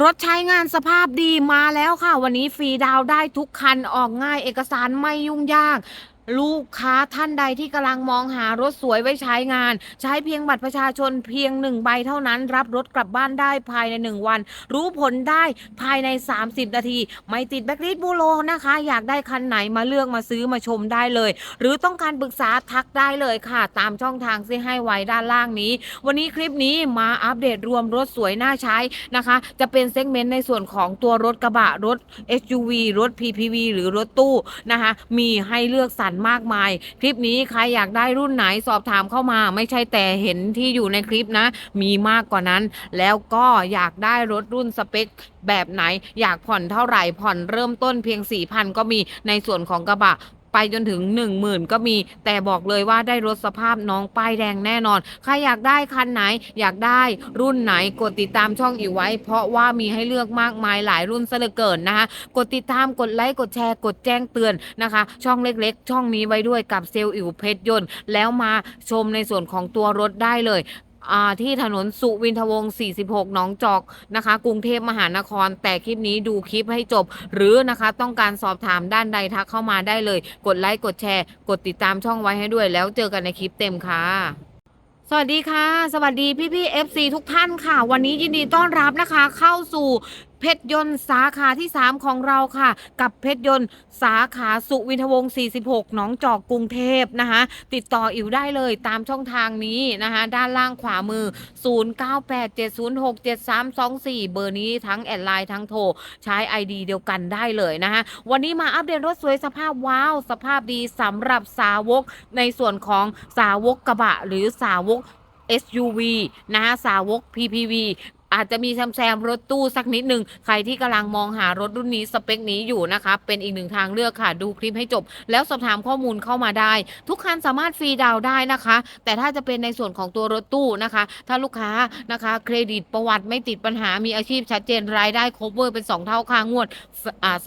รถใช้งานสภาพดีมาแล้วค่ะ วันนี้ฟรีดาวได้ทุกคันออกง่ายเอกสารไม่ยุ่งยาก ลูกค้าท่านใดที่กำลังมองหารถสวยไว้ใช้งาน ใช้เพียงบัตรประชาชนเพียงหนึ่งใบเท่านั้น รับรถกลับบ้านได้ภายในหนึ่งวัน รู้ผลได้ภายใน 30 นาที ไม่ติดแบ็กลิสบูโรนะคะ อยากได้คันไหนมาเลือกมาซื้อมาชมได้เลย หรือต้องการปรึกษาทักได้เลยค่ะ ตามช่องทางที่ให้ไว้ด้านล่างนี้ วันนี้คลิปนี้มาอัปเดตรวมรถสวยน่าใช้นะคะ จะเป็นเซกเมนต์ในส่วนของตัวรถกระบะรถ SUV รถ PPV หรือรถตู้นะคะมีให้เลือกสรรมากมาย คลิปนี้ใครอยากได้รุ่นไหนสอบถามเข้ามา ไม่ใช่แต่เห็นที่อยู่ในคลิปนะ มีมากกว่านั้น แล้วก็อยากได้รถรุ่นสเปคแบบไหน อยากผ่อนเท่าไหร่ผ่อนเริ่มต้นเพียง4,000ก็มีในส่วนของกระบะ ไปจนถึง 10,000 ก็มี แต่บอกเลยว่าได้รถสภาพน้องป้ายแดงแน่นอน ใครอยากได้คันไหน อยากได้รุ่นไหนกดติดตามช่องอีกไว้ เพราะว่ามีให้เลือกมากมายหลายรุ่นซะเหลือเกินนะคะ กดติดตามกดไลค์กดแชร์กดแจ้งเตือนนะคะ ช่องเล็กๆ ช่องนี้ไว้ด้วยกับเซลล์อิ๋วเพชรยนต์ แล้วมาชมในส่วนของตัวรถได้เลย ที่ถนนสุวินทวงศ์ 46 หนองจอกนะคะ กรุงเทพมหานคร แต่คลิปนี้ดูคลิปให้จบ หรือนะคะต้องการสอบถามด้านใดทักเข้ามาได้เลย กดไลค์ กดแชร์ กดติดตามช่องไว้ให้ด้วย แล้วเจอกันในคลิปเต็มค่ะสวัสดีค่ะ สวัสดีพี่พี่ FC ทุกท่านค่ะ วันนี้ยินดีต้อนรับนะคะ เข้าสู่ เพชรยนต์สาขาที่ 3 ของเราค่ะ กับเพชรยนต์สาขาสุวินทวงศ์ 46 หนองจอกกรุงเทพนะคะ ติดต่ออิ๋วได้เลยตามช่องทางนี้นะคะ ด้านล่างขวามือ 0987067324 เบอร์นี้ทั้งแอดไลน์ทั้งโทร ใช้ ID เดียวกันได้เลยนะคะ วันนี้มาอัปเดตรถสวยสภาพว้าว สภาพดีสำหรับสาวกในส่วนของสาวกกระบะ หรือสาวก SUV นะคะสาวก PPV อาจจะมีแซมแซมรถตู้สักนิดหนึ่งใครที่กำลังมองหารถรุ่นนี้สเปคนี้อยู่นะคะเป็นอีกหนึ่งทางเลือกค่ะ ดูคลิปให้จบ แล้วสอบถามข้อมูลเข้ามาได้ ทุกคันสามารถฟรีดาวได้นะคะ แต่ถ้าจะเป็นในส่วนของตัวรถตู้นะคะ ถ้าลูกค้านะคะเครดิตประวัติไม่ติดปัญหามีอาชีพชัดเจนรายได้ครบเวอร์เป็น 2 เท่าค่างวด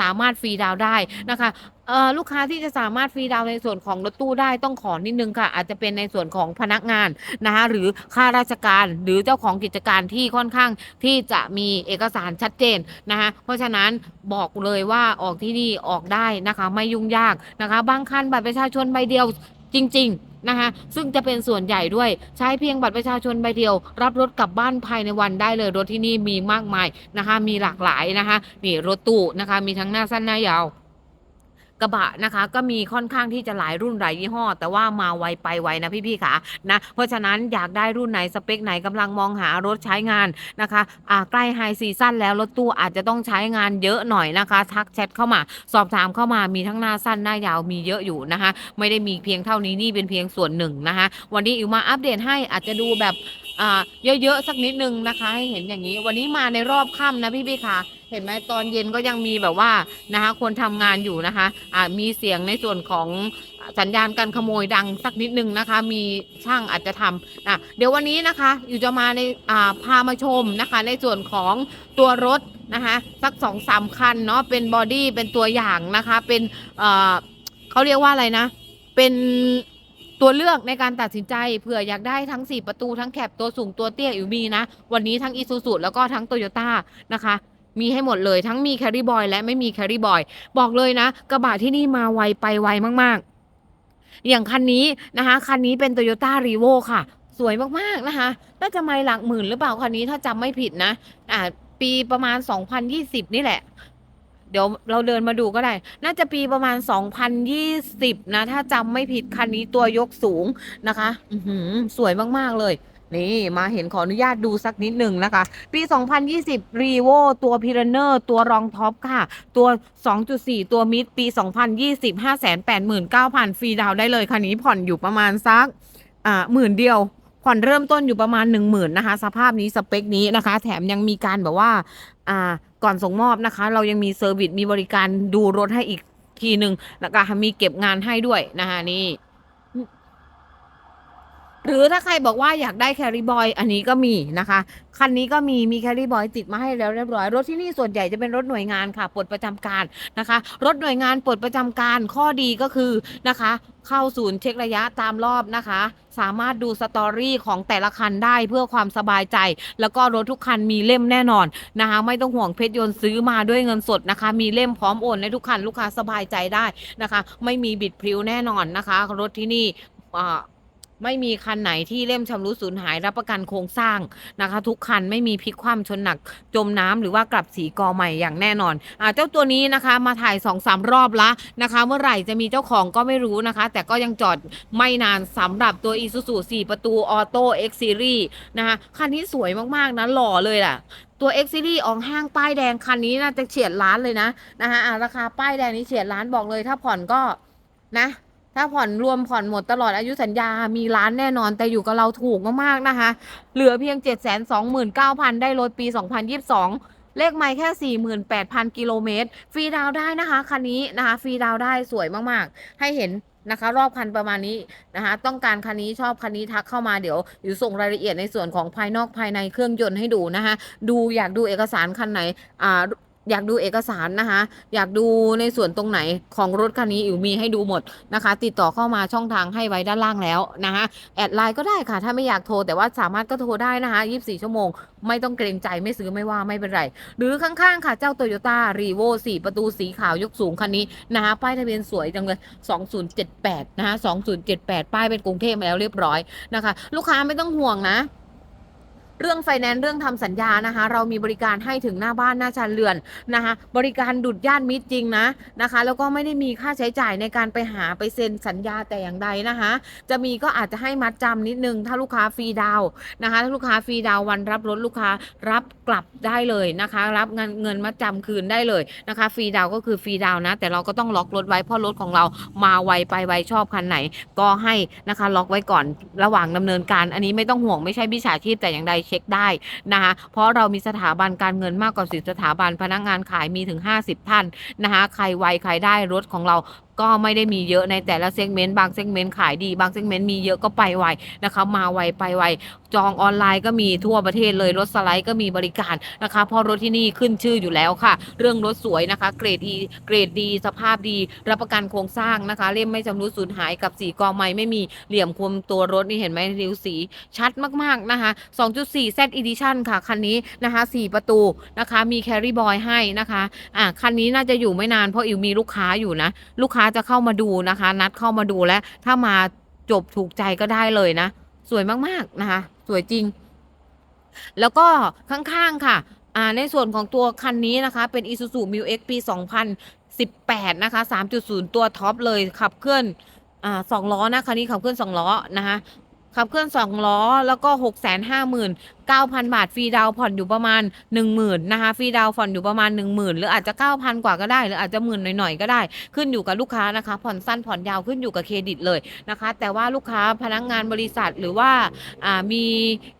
สามารถฟรีดาวได้นะคะ เอ่อลูกค้าที่จะสามารถฟรีดาวน์ในส่วนของรถตู้ได้ต้องขอนิดนึงค่ะ อาจจะเป็นในส่วนของพนักงานนะคะหรือข้าราชการหรือเจ้าของกิจการที่ค่อนข้างที่จะมีเอกสารชัดเจนนะคะเพราะฉะนั้นบอกเลยว่าออกที่นี่ออกได้นะคะไม่ยุ่งยากนะคะบางคันบัตรประชาชนใบเดียวจริง ๆนะคะซึ่งจะเป็นส่วนใหญ่ด้วยใช้เพียงบัตรประชาชนใบเดียว รับรถกลับบ้านภายในวันได้เลย รถที่นี่มีมากมายนะคะมีหลากหลายนะคะนี่รถตู้นะคะมีทั้งหน้าสั้นหน้ายาว กระบะนะคะ ก็มีค่อนข้างที่จะหลายรุ่นหลายยี่ห้อ แต่ว่ามาไวไปไวนะพี่ๆค่ะนะเพราะฉะนั้นอยากได้รุ่นไหนสเปคไหนกำลังมองหารถใช้งานนะคะอ่าใกล้ไฮซีซั่นแล้วรถตู้อาจจะต้องใช้งานเยอะหน่อยนะคะทักแชทเข้ามา สอบถามเข้ามามีทั้งหน้าสั้นหน้ายาวมีเยอะอยู่นะคะ ไม่ได้มีเพียงเท่านี้นี่เป็นเพียงส่วนหนึ่งนะคะ วันนี้อิวมาอัปเดตให้อาจจะดูแบบเยอะๆสักนิดนึงนะคะให้เห็นอย่างนี้ วันนี้มาในรอบค่ำนะพี่ๆค่ะเห็นไหมตอนเย็นก็ยังมีแบบว่านะคะคนทำงานอยู่นะคะอ่ามีเสียงในส่วนของสัญญาณการขโมยดังสักนิดนึงนะคะ มีช่างอาจจะทำอะเดี๋ยววันนี้นะคะ อยู่จะมาในอ่าพามาชมนะคะ ในส่วนของตัวรถนะคะสักสองสามคันเนาะเป็นบอดี้เป็นตัวอย่างนะคะ เป็นเอ่อเขาเรียกว่าอะไรนะ เป็นตัวเลือกในการตัดสินใจเผื่ออยากได้ทั้ง 4 ประตูทั้งแคปตัวสูงตัวเตี้ยอยู่มีนะ วันนี้ทั้ง i s u z u แล้วก็ทั้ง Toyota นะคะ มีให้หมดเลยทั้งมีแคริบอยและไม่มีแคริบอย บอกเลยนะ กระบะที่นี่มาไวไปไวมากๆ อย่างคันนี้นะคะ คันนี้เป็น Toyota r e v o ค่ะ สวยมากๆนะคะน่าจะไม่หลักหมื่นหรือเปล่าคันนี้ถ้าจำไม่ผิดนะ อ่า ปีประมาณ 2020 นี่แหละเดี๋ยวเราเดินมาดูก็ได้ น่าจะปีประมาณ 2020 นะ ถ้าจำไม่ผิดคันนี้ตัวยกสูงนะคะอือหือสวยมาก ๆ เลย นี่มาเห็นขออนุญาตดูสักนิดหนึ่งนะคะ ปี 2020รีโวตัวพิรเนอร์ตัวรองท็อปค่ะ ตัว 2.4 ตัวมิดปี 2020 589,000 ฟรีดาวได้เลยคันนี้ผ่อนอยู่ประมาณสักอ่าหมื่นเดียวผ่อนเริ่มต้นอยู่ประมาณ 1 0,000 นะคะ สภาพนี้สเปคนี้นะคะ แถมยังมีการแบบว่าอ่าก่อนส่งมอบนะคะ เรายังมีเซอร์วิสมีบริการดูรถให้อีกทีหนึ่งแล้วก็มีเก็บงานให้ด้วยนะคะนี่ หรือถ้าใครบอกว่าอยากได้แคริบอยอันนี้ก็มีนะคะ คันนี้ก็มีมีแคริบอยติดมาให้แล้วเรียบร้อย รถที่นี่ส่วนใหญ่จะเป็นรถหน่วยงานค่ะปลดประจำการนะคะ รถหน่วยงานปลดประจำการข้อดีก็คือนะคะ เข้าศูนย์เช็คระยะตามรอบนะคะ สามารถดูสตอรี่ของแต่ละคันได้เพื่อความสบายใจ แล้วก็รถทุกคันมีเล่มแน่นอนนะคะไม่ต้องห่วงเพชรยนต์ซื้อมาด้วยเงินสดนะคะ มีเล่มพร้อมโอนในทุกคันลูกค้าสบายใจได้นะคะ ไม่มีบิดพริ้วแน่นอนนะคะ รถที่นี่อ่า ไม่มีคันไหนที่เล่มชำรุดสูญหายรับประกันโครงสร้างนะคะ ทุกคันไม่มีพลิกคว่ำชนหนัก จมน้ำหรือว่ากลับสีกอใหม่อย่างแน่นอนอ่าเจ้าตัวนี้นะคะมาถ่าย2อสรอบละนะคะ เมื่อไหร่จะมีเจ้าของก็ไม่รู้นะคะ แต่ก็ยังจอดไม่นานสำหรับตัว Isuzu 4 ประตูออโต้ X Series นะคะคันนี้สวยมากๆนะหล่อเลยล่ะตัว X Series ออกห้างป้ายแดงคันนี้น่าจะเฉียดล้านเลยนะนะคะอ่าราคาป้ายแดงนี้เฉียดล้านบอกเลย ถ้าผ่อนก็นะ ถ้าผ่อนรวมผ่อนหมดตลอดอายุสัญญา มีล้านแน่นอน แต่อยู่กับเราถูกมากๆนะคะ เหลือเพียง 7 2 9 0 0 0 ได้รถปี 2022 เลขไม่แค่ 48,000 กิโลเมตร ฟรีดาวได้นะคะ คันนี้นะคะ ฟรีดาวได้สวยมากๆ ให้เห็นนะคะ รอบคันประมาณนี้นะคะ ต้องการคันนี้ชอบคันนี้ทักเข้ามาเดี๋ยวอยู่ส่งรายละเอียดในส่วนของภายนอกภายในเครื่องยนต์ให้ดูนะคะ ดูอยากดูเอกสารคันไหนอ่า อยากดูเอกสารนะคะ อยากดูในส่วนตรงไหนของรถคันนี้อิ๋วมีให้ดูหมดนะคะ ติดต่อเข้ามาช่องทางให้ไว้ด้านล่างแล้วนะคะแอดไลน์ก็ได้ค่ะ ถ้าไม่อยากโทรแต่ว่าสามารถก็โทรได้นะคะ 24 ชั่วโมง ไม่ต้องเกรงใจไม่ซื้อไม่ว่าไม่เป็นไร หรือข้างๆค่ะเจ้า Toyota r e v o 4ประตูสีขาวยกสูงคันนี้นะคะป้ายทะเบียนสวยจังเลย 2078 นะคะ2078 ป้ายเป็นกรุงเทพมาแล้วเรียบร้อยนะคะ ลูกค้าไม่ต้องห่วงนะ เรื่องไฟแนนซ์เรื่องทำสัญญานะคะ เรามีบริการให้ถึงหน้าบ้านหน้าชานเรือนนะคะ บริการดุดย่านมิตรจริงนะนะคะ แล้วก็ไม่ได้มีค่าใช้จ่ายในการไปหาไปเซ็นสัญญาแต่อย่างใดนะคะ จะมีก็อาจจะให้มัดจำนิดนึง ถ้าลูกค้าฟรีดาวนะคะถ้าลูกค้าฟรีดาววันรับรถลูกค้ารับกลับได้เลยนะคะ รับเงินเงินมัดจำคืนได้เลยนะคะฟรีดาวก็คือฟรีดาวนะ แต่เราก็ต้องล็อกรถไว้เพราะรถของเรามาไวไปไวชอบคันไหน ก็ให้นะคะล็อกไว้ก่อนระหว่างดำเนินการ อันนี้ไม่ต้องห่วงไม่ใช่มิจฉาชีพแต่อย่างใดเช็คได้นะคะเพราะเรามีสถาบันการเงินมากกว่าสิสถาบันพนักงานขายมีถึง 50 ท่านนะคะใครไวใครได้รถของเรา ก็ไม่ได้มีเยอะในแต่ละเซกเมนต์บางเซกเมนต์ขายดีบางเซกเมนต์มีเยอะก็ไปไวนะคะ มาไวไปไวจองออนไลน์ก็มีทั่วประเทศเลยรถสไลด์ก็มีบริการนะคะเพราะรถที่นี่ขึ้นชื่ออยู่แล้วค่ะ เรื่องรถสวยนะคะ เกรดดีเกรดดี สภาพดี รับประกันโครงสร้างนะคะ เล่มไม่ชำรุดสูญหายกับสีกองไม้ไม่มีเหลี่ยมคมตัวรถนี่เห็นไหมริ้วสีชัดมากๆนะคะ 2.4 Z Edition ค่ะ คันนี้นะคะ 4 ประตูนะคะ มี Carry Boy ให้นะคะอะคันนี้น่าจะอยู่ไม่นานเพราะอิวมีลูกค้าอยู่นะ ลูกค้าจะเข้ามาดูนะคะ นัดเข้ามาดูแล้วถ้ามาจบถูกใจก็ได้เลยนะ สวยมากๆนะคะ สวยจริง แล้วก็ข้างๆค่ะอ่าในส่วนของตัวคันนี้นะคะ เป็น Isuzu m u X ปี 2018 นะคะ 3.0 ตัวท็อปเลยขับเคลื่อนอ่าสองล้อนะคันนี้ขับเคลื่อนสองล้อนะคะขับเคลื่อนสองล้อแล้วก็ 6 5 9 0 0 0บาทฟรีดาวผ่อนอยู่ประมาณ 10,000นะคะฟรีดาวผ่อนอยู่ประมาณ 10,000 หรืออาจจะ 9,000 กว่าก็ได้ หรืออาจจะหมื่นหน่อยๆ ก็ได้ ขึ้นอยู่กับลูกค้านะคะ ผ่อนสั้นผ่อนยาวขึ้นอยู่กับเครดิตเลยนะคะ แต่ว่าลูกค้าพนักงานบริษัทหรือว่าามี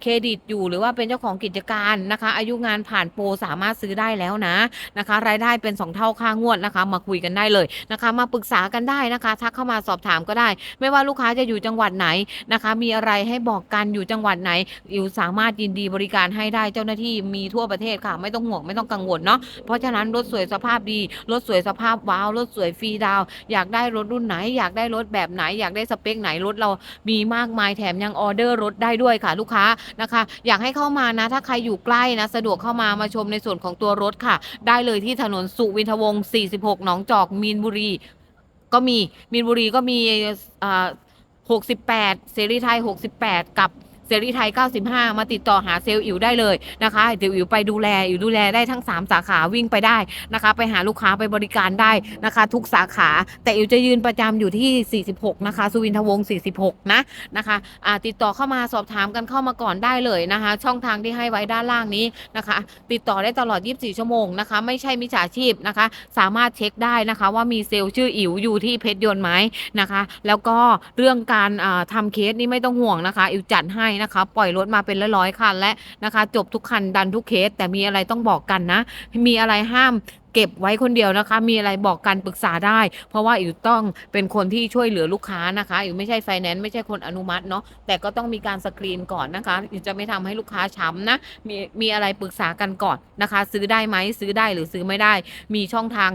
เครดิตอยู่หรือว่าเป็นเจ้าของกิจการนะคะ อายุงานผ่านโปรสามารถซื้อได้แล้วนะนะคะ รายได้เป็น 2 เท่าค่างวดนะคะ มาคุยกันได้เลยนะคะ มาปรึกษากันได้นะคะทักเข้ามาสอบถามก็ได้ ไม่ว่าลูกค้าจะอยู่จังหวัดไหนนะคะ มีอะไรให้บอกกันอยู่จังหวัดไหนอยู่สามารถยินดีบริการให้ได้เจ้าหน้าที่มีทั่วประเทศค่ะ ไม่ต้องห่วงไม่ต้องกังวลเนาะเพราะฉะนั้นรถสวยสภาพดี รถสวยสภาพว้าวรถสวยฟรีดาว อยากได้รถรุ่นไหน อยากได้รถแบบไหน อยากได้สเปคไหนรถเรามีมากมายแถมยังออเดอร์รถได้ด้วยค่ะ ลูกค้านะคะ อยากให้เข้ามานะ ถ้าใครอยู่ใกล้นะ สะดวกเข้ามามาชมในส่วนของตัวรถค่ะ ได้เลยที่ถนนสุวินทวงศ์ 46 หนองจอกมีนบุรี ก็มีมีนบุรีก็มีอ่า68 เสรีไทย 68 กับ เสรีไทย 95 มาติดต่อหาเซลล์อิ๋วได้เลยนะคะเดี๋ยวอิ๋วไปดูแลอิ๋วดูแลได้ทั้ง 3 สาขาวิ่งไปได้นะคะ ไปหาลูกค้าไปบริการได้นะคะ ทุกสาขา แต่อิ๋วจะยืนประจำอยู่ที่ 46 นะคะ สุวินทวงศ์ 46 นะนะคะอ่าติดต่อเข้ามาสอบถามกันเข้ามาก่อนได้เลยนะคะ ช่องทางที่ให้ไว้ด้านล่างนี้นะคะ ติดต่อได้ตลอด 24 ชั่วโมงนะคะ ไม่ใช่มิจฉาชีพนะคะ สามารถเช็คได้นะคะว่ามีเซลล์ชื่ออิ๋วอยู่ที่เพชรยนต์ไหมนะคะ แล้วก็เรื่องการอ่าทำเคสนี่ไม่ต้องห่วงนะคะ อิ๋วจัดให้นะคะ ปล่อยรถมาเป็นร้อยๆคันและนะคะ จบทุกคันดันทุกเคส แต่มีอะไรต้องบอกกันนะ มีอะไรห้ามเก็บไว้คนเดียวนะคะ มีอะไรบอกกันปรึกษาได้ เพราะว่าอิ๋วต้องเป็นคนที่ช่วยเหลือลูกค้านะคะอิ๋วไม่ใช่ไฟแนนซ์ไม่ใช่คนอนุมัติเนาะ แต่ก็ต้องมีการสกรีนก่อนนะคะอิ๋วจะไม่ทำให้ลูกค้าช้ำนะ มีมีอะไรปรึกษากันก่อนนะคะ ซื้อได้ไหมซื้อได้หรือซื้อไม่ได้ มีช่องทาง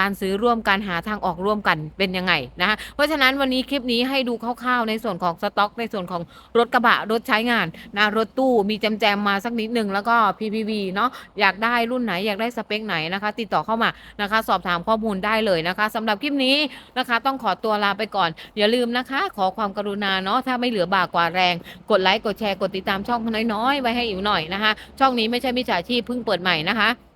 การซื้อร่วมกันหาทางออกร่วมกันเป็นยังไงนะคะเพราะฉะนั้นวันนี้คลิปนี้ให้ดูคร่าวๆ ในส่วนของสต็อก ในส่วนของรถกระบะรถใช้งานนะรถตู้มีแจมๆมาสักนิดหนึ่งแล้วก็ PPV เนาะอยากได้รุ่นไหนอยากได้สเปคไหนนะคะ ติดต่อเข้ามานะคะ สอบถามข้อมูลได้เลยนะคะสำหรับคลิปนี้นะคะ ต้องขอตัวลาไปก่อน อย่าลืมนะคะ ขอความกรุณาเนาะถ้าไม่เหลือบากกว่าแรง กดไลค์กดแชร์กดติดตามช่องน้อยๆไว้ให้อิ๋วหน่อยนะคะ ช่องนี้ไม่ใช่มิจฉาชีพเพิ่งเปิดใหม่นะคะ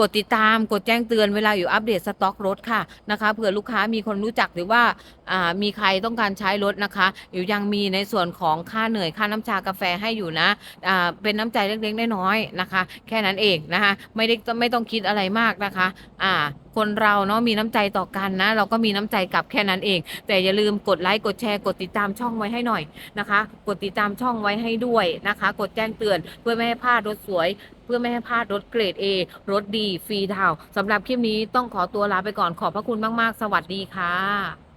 กดติดตามกดแจ้งเตือนเวลาอยู่อัปเดตสต็อกรถค่ะนะคะเผื่อลูกค้ามีคนรู้จักหรือว่าอ่ามีใครต้องการใช้รถนะคะอยู่ยังมีในส่วนของค่าเหนื่อยค่าน้ำชากาแฟให้อยู่นะอ่าเป็นน้ำใจเล็กๆน้อยๆนะคะ แค่นั้นเองนะคะไม่ได้ไม่ต้องคิดอะไรมากนะคะอ่าคนเราเนาะมีน้ำใจต่อกันนะ เราก็มีน้ำใจกลับแค่นั้นเอง แต่อย่าลืมกดไลค์กดแชร์กดติดตามช่องไว้ให้หน่อยนะคะ กดติดตามช่องไว้ให้ด้วยนะคะ กดแจ้งเตือนเพื่อไม่ให้พลาดรถสวย พื่อไม่ให้พลาดรถเกรด A รถดีฟรีดาวสำหรับคลิปนี้ต้องขอตัวลาไปก่อนขอบพระคุณมาก ๆ สวัสดีค่ะ